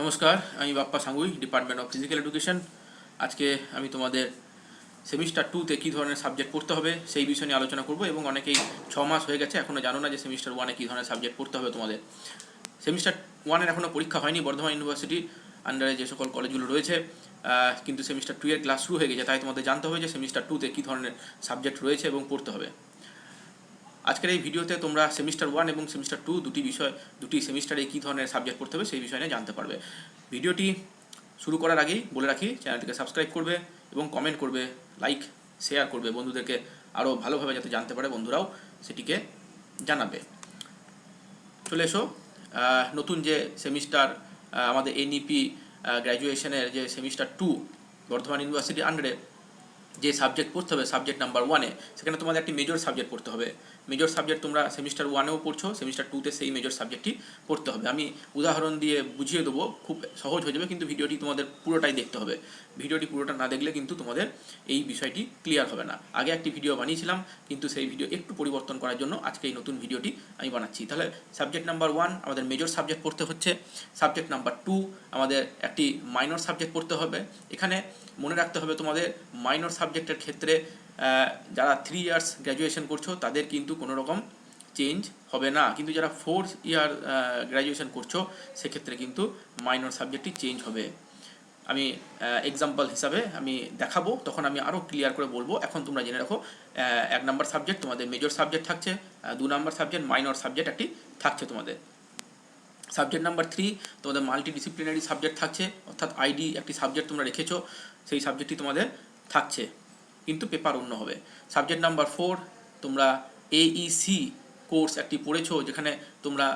নমস্কার, আমি Bappa Sangui department of physical education আজকে আমি তোমাদের সেমিস্টার টুতে কী ধরনের সাবজেক্ট পড়তে হবে সেই বিষয় নিয়ে আলোচনা করব এবং অনেকেই ছ মাস হয়ে গেছে এখনও জানো না যে সেমিস্টার ওয়ানে কী ধরনের সাবজেক্ট পড়তে হবে তোমাদের। সেমিস্টার ওয়ানের এখনও পরীক্ষা হয়নি, বর্ধমান ইউনিভার্সিটি আন্ডারে যে সকল কলেজগুলো রয়েছে কিন্তু সেমিস্টার টু এর ক্লাস শুরু হয়ে গেছে, তাই তোমাদের জানতে হবে যে সেমিস্টার টুতে কী ধরনের সাবজেক্ট রয়েছে এবং পড়তে হবে। আজকের এই ভিডিওতে তোমরা সেমিস্টার ওয়ান এবং সেমিস্টার টু দুটি বিষয়, দুটি সেমিস্টারে কী ধরনের সাবজেক্ট পড়তে হবে সেই বিষয় নিয়ে জানতে পারবে। ভিডিওটি শুরু করার আগেই বলে রাখি, চ্যানেলটিকে সাবস্ক্রাইব করবে এবং কমেন্ট করবে লাইক শেয়ার করবে বন্ধুদেরকে আরও ভালোভাবে যাতে জানতে পারে বন্ধুরাও সেটিকে জানাবে। চলে এসো নতুন যে সেমিস্টার আমাদের এনইপি গ্র্যাজুয়েশনের যে সেমিস্টার টু বর্ধমান ইউনিভার্সিটি আন্ডারে যে সাবজেক্ট পড়তে হবে সাবজেক্ট নাম্বার ওয়ানে সেখানে তোমাদের একটি মেজর সাবজেক্ট পড়তে হবে। মেজর সাবজেক্ট তোমরা সেমিস্টার ওয়ানেও পড়ছো সেমিস্টার টুতে সেই মেজর সাবজেক্টটি পড়তে হবে। আমি উদাহরণ দিয়ে বুঝিয়ে দেবো, খুব সহজ হয়ে যাবে, কিন্তু ভিডিওটি তোমাদের পুরোটাই দেখতে হবে। ভিডিওটি পুরোটা না দেখলে কিন্তু তোমাদের এই বিষয়টি ক্লিয়ার হবে না। আগে একটি ভিডিও বানিয়েছিলাম, কিন্তু সেই ভিডিও একটু পরিবর্তন করার জন্য আজকে এই নতুন ভিডিওটি আমি বানাচ্ছি। তাহলে সাবজেক্ট নাম্বার ওয়ান আমাদের মেজর সাবজেক্ট পড়তে হচ্ছে। সাবজেক্ট নাম্বার টু আমাদের একটি মাইনর সাবজেক্ট পড়তে হবে। এখানে মনে রাখতে হবে তোমাদের মাইনর সাবজেক্টের ক্ষেত্রে যারা থ্রি ইয়ার্স গ্র্যাজুয়েশন করছ, তাদের কিন্তু কোনো রকম চেঞ্জ হবে না। কিন্তু যারা ফোর ইয়ার গ্র্যাজুয়েশন করছ, সেক্ষেত্রে কিন্তু মাইনর সাবজেক্টটি চেঞ্জ হবে। আমি এক্সাম্পল হিসাবে আমি দেখাবো, তখন আমি আরও ক্লিয়ার করে বলব। এখন তোমরা জেনে রাখো এক নাম্বার সাবজেক্ট তোমাদের মেজর সাবজেক্ট থাকছে দু নাম্বার সাবজেক্ট মাইনর সাবজেক্ট একটি থাকছে তোমাদের। সাবজেক্ট নাম্বার থ্রি তোমাদের মাল্টি ডিসিপ্লিনারি সাবজেক্ট থাকছে, অর্থাৎ আইডি একটি সাবজেক্ট তোমরা রেখেছো, সেই সাবজেক্টটি তোমাদের থাকছে, কিন্তু পেপার অন্য হবে। সাবজেক্ট নাম্বার ফোর তোমরা এইসি কোর্স একটি পড়েছো, যেখানে তোমরা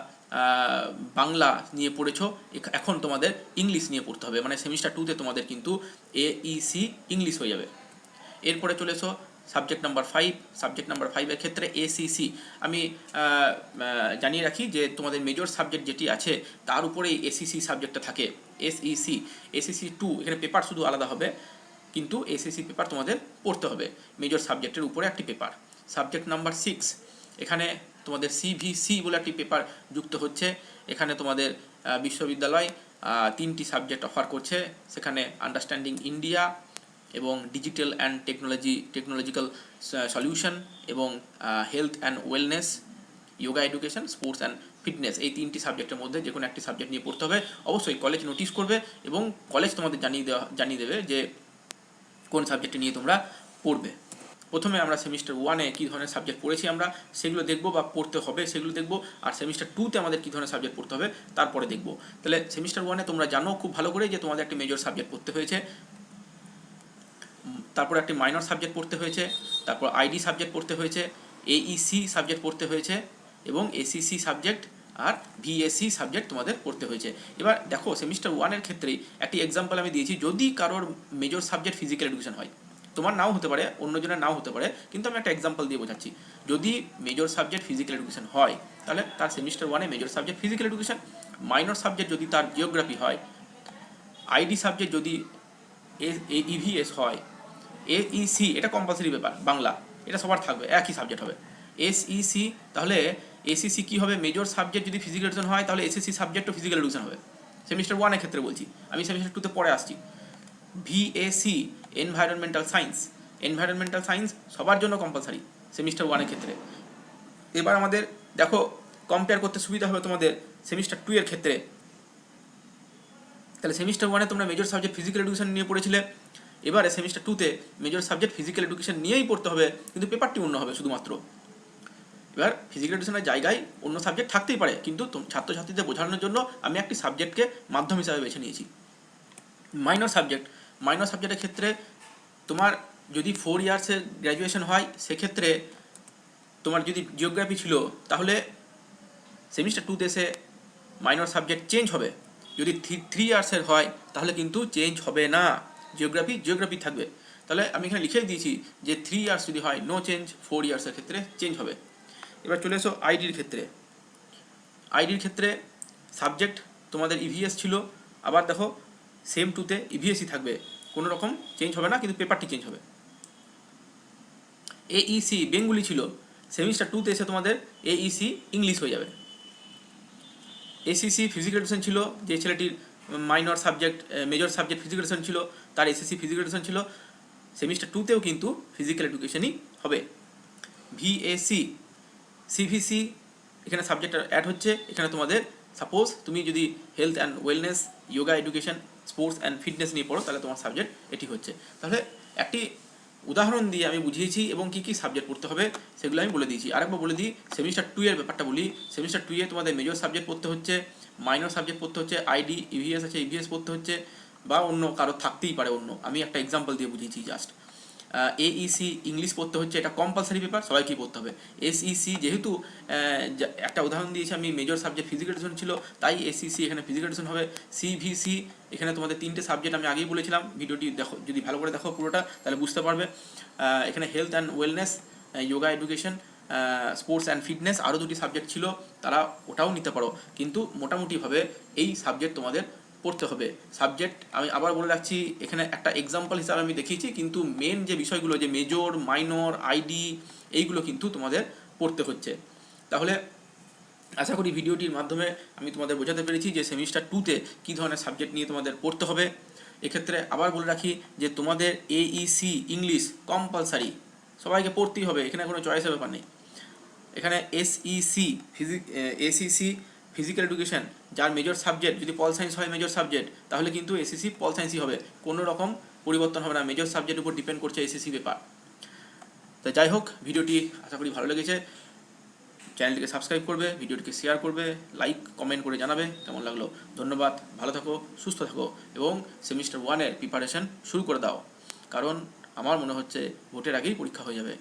বাংলা নিয়ে পড়েছো এখন তোমাদের ইংলিশ নিয়ে পড়তে হবে। মানে সেমিস্টার টুতে তোমাদের কিন্তু এইসি ইংলিশ হয়ে যাবে। এরপরে চলে এসো subject number five subject number ফাইভের ক্ষেত্রে এসিসি আমি জানিয়ে রাখি যে তোমাদের মেজর সাবজেক্ট যেটি আছে, তার উপরেই এসিসি সাবজেক্টটা থাকে এসইসি এসিসি টু এখানে পেপার শুধু আলাদা হবে। কিন্তু এসএসসি পেপার তোমাদের পড়তে হবে। মেজর সাবজেক্টের উপরে একটি পেপার সাবজেক্ট নাম্বার সিক্স এখানে তোমাদের সিভিসি বলে একটি পেপার যুক্ত হচ্ছে। এখানে তোমাদের বিশ্ববিদ্যালয় তিনটি সাবজেক্ট অফার করছে। সেখানে আন্ডারস্ট্যান্ডিং ইন্ডিয়া এবং digital and technology technological solution এবং health and wellness yoga education sports and fitness এই তিনটি সাবজেক্টের মধ্যে যে কোনো একটি সাবজেক্ট নিয়ে পড়তে হবে। অবশ্যই কলেজ নোটিশ করবে এবং কলেজ তোমাদের জানিয়ে দেওয়া, জানিয়ে দেবে যে কোন সাবজেক্টটি নিয়ে তোমরা পড়বে। প্রথমে আমরা সেমিস্টার ওয়ানে কী ধরনের সাবজেক্ট পড়েছি আমরা, সেগুলো দেখব বা পড়তে হবে সেগুলো দেখব, আর সেমিস্টার টুতে আমাদের কী ধরনের সাবজেক্ট পড়তে হবে তারপরে দেখব। তাহলে সেমিস্টার ওয়ানে তোমরা জানো খুব ভালো করে যে তোমাদের একটি মেজর সাবজেক্ট পড়তে হয়েছে, তারপর একটি মাইনর সাবজেক্ট পড়তে হয়েছে, তারপর আইডি সাবজেক্ট পড়তে হয়েছে এইসি সাবজেক্ট পড়তে হয়েছে এবং এসিসি সাবজেক্ট আর ভিএসসি সাবজেক্ট তোমাদের পড়তে হয়েছে। এবার দেখো সেমিস্টার ওয়ানের ক্ষেত্রেই একটি এক্সাম্পল আমি দিয়েছি, যদি কারোর মেজর সাবজেক্ট ফিজিক্যাল এডুকেশন হয়, তোমার নাও হতে পারে, অন্যজনের নাও হতে পারে, কিন্তু আমি একটা এক্সাম্পল দিয়ে বোঝাচ্ছি। যদি মেজর সাবজেক্ট ফিজিক্যাল এডুকেশন হয়, তাহলে তার সেমিস্টার ওয়ানে major subject physical education minor subject যদি তার জিওগ্রাফি হয় আইডি সাবজেক্ট যদি এ ইভিএস হয় এইসি এটা কম্পালসারি ব্যাপার বাংলা, এটা সবার থাকবে, একই সাবজেক্ট হবে। এসইসি তাহলে এসিসি কি হবে? মেজর সাবজেক্ট যদি ফিজিক্যাল এডুকেশন হয়, তাহলে এসএসসি সাবজেক্টও ফিজিক্যাল এডুকেশন হবে। সেমিস্টার ওয়ানের ক্ষেত্রে বলছি। আমি সেমিস্টার টুতে পরে আসছি। VAC environmental science environmental science সবার জন্য কম্পালসারি সেমিস্টার ওয়ানের ক্ষেত্রে। এবার আমাদের, দেখো কম্পেয়ার করতে সুবিধা হবে তোমাদের সেমিস্টার টু এর ক্ষেত্রে। তাহলে সেমিস্টার ওয়ানে তোমরা মেজর সাবজেক্ট ফিজিক্যাল এডুকেশন নিয়ে পড়েছিলে। এবারে সেমিস্টার টুতে মেজর সাবজেক্ট ফিজিক্যাল এডুকেশন নিয়েই পড়তে হবে। কিন্তু পেপারটি অন্য হবে শুধুমাত্র। এবার ফিজিক্যাল এডুকেশনের জায়গায় অন্য সাবজেক্ট থাকতেই পারে। কিন্তু ছাত্রছাত্রীদের বোঝানোর জন্য আমি একটি সাবজেক্টকে মাধ্যম হিসাবে বেছে নিয়েছি। মাইনর সাবজেক্ট মাইনর সাবজেক্টের ক্ষেত্রে তোমার যদি ফোর ইয়ার্সের গ্র্যাজুয়েশন হয়, সেক্ষেত্রে তোমার যদি জিওগ্রাফি ছিল, তাহলে সেমিস্টার টুতে এসে মাইনর সাবজেক্ট চেঞ্জ হবে। যদি থ্রি ইয়ার্সের হয়, তাহলে কিন্তু চেঞ্জ হবে না। জিওগ্রাফি জিওগ্রাফি থাকবে। তাহলে আমি এখানে লিখে দিয়েছি যে থ্রি ইয়ার্স যদি হয় নো চেঞ্জ ফোর ইয়ার্সের ক্ষেত্রে চেঞ্জ হবে। এবার চলে এসো আইডির ক্ষেত্রে। আইডির ক্ষেত্রে সাবজেক্ট তোমাদের ইভিএস ছিল, আবার দেখো সেম টুতে ইভিএসই থাকবে। কোনো রকম চেঞ্জ হবে না, কিন্তু পেপারটি চেঞ্জ হবে। এইসি বেঙ্গুলি ছিল সেমিস্টার টুতে এসে তোমাদের এইসি ইংলিশ হয়ে যাবে। এসিসি ফিজিক্যাল এডুকেশন ছিল, যে ছেলেটির minor subject major subject physical education ছিল, তার এসএসসি ফিজিক্যাল এডুকেশন ছিল। সেমিস্টার টুতেও কিন্তু ফিজিক্যাল এডুকেশনই হবে। ভিএসি সিভিসি এখানে সাবজেক্ট অ্যাড হচ্ছে। এখানে তোমাদের সাপোজ তুমি যদি health and wellness yoga education sports and fitness নিয়ে পড়ো, তাহলে তোমার সাবজেক্ট এটি হচ্ছে। তাহলে একটি উদাহরণ দিয়ে আমি বুঝিয়েছি এবং কী কী সাবজেক্ট পড়তে হবে, সেগুলো আমি বলে দিয়েছি। আরেকবার বলে দিই সেমিস্টার টু এর ব্যাপারটা বলি। সেমিস্টার টু এ তোমাদের মেজর সাবজেক্ট পড়তে হচ্ছে মাইনর সাবজেক্ট পড়তে হচ্ছে আইডি ইভিএস আছে ইভিএস পড়তে হচ্ছে, বা অন্য কারও থাকতেই পারে অন্য। আমি একটা এক্সাম্পল দিয়ে বুঝিয়েছি জাস্ট এইসি ইংলিশ পড়তে হচ্ছে এটা কম্পালসারি পেপার সবাইকেই পড়তে হবে। এসইসি যেহেতু আহ, যা- একটা উদাহরণ দিয়েছি আমি মেজর সাবজেক্ট ফিজিক্যাল ছিল তাই এসইসি এখানে ফিজিক্যাল হবে। সিভিসি এখানে তোমাদের তিনটে সাবজেক্ট আমি আগেই বলেছিলাম ভিডিওটি দেখো যদি ভালো করে দেখো পুরোটা তাহলে বুঝতে পারবে। এখানে health and wellness yoga education sports and fitness আরও দুটি সাবজেক্ট ছিল তারা ওটাও নিতে পারো। কিন্তু মোটামুটিভাবে এই সাবজেক্ট তোমাদের পড়তে হবে। সাবজেক্ট আমি আবার বলে রাখছি, এখানে একটা এক্সাম্পল হিসাবে আমি দেখিয়েছি, কিন্তু মেন যে বিষয়গুলো, যে মেজর মাইনর আইডি এইগুলো কিন্তু তোমাদের পড়তে হচ্ছে। তাহলে আশা করি ভিডিওটির মাধ্যমে আমি তোমাদের বোঝাতে পেরেছি যে সেমিস্টার টুতে কী ধরনের সাবজেক্ট নিয়ে তোমাদের পড়তে হবে। এক্ষেত্রে আবার বলে রাখি যে তোমাদের এইসি ইংলিশ কম্পালসারি সবাইকে পড়তেই হবে, এখানে কোনো চয়েসের ব্যাপার নেই। এখানে SEC physique ACC physical education যার মেজর সাবজেক্ট যদি পল সায়েন্স হয় মেজর সাবজেক্ট তাহলে কিন্তু এসিসি পল সায়েন্সই হবে। কোনো রকম পরিবর্তন হবে না। মেজর সাবজেক্টের উপর ডিপেন্ড করছে এসিসি পেপার তো যাই হোক, ভিডিওটি আশা করি ভালো লেগেছে। চ্যানেলটিকে সাবস্ক্রাইব করবে, ভিডিওটিকে শেয়ার করবে লাইক কমেন্ট করে জানাবে। কেমন লাগল? ধন্যবাদ। ভালো থাকো, সুস্থ থাকো, এবং সেমিস্টার ওয়ানের প্রিপারেশন শুরু করে দাও। কারণ আমার মনে হচ্ছে ভোটের আগেই পরীক্ষা হয়ে যাবে।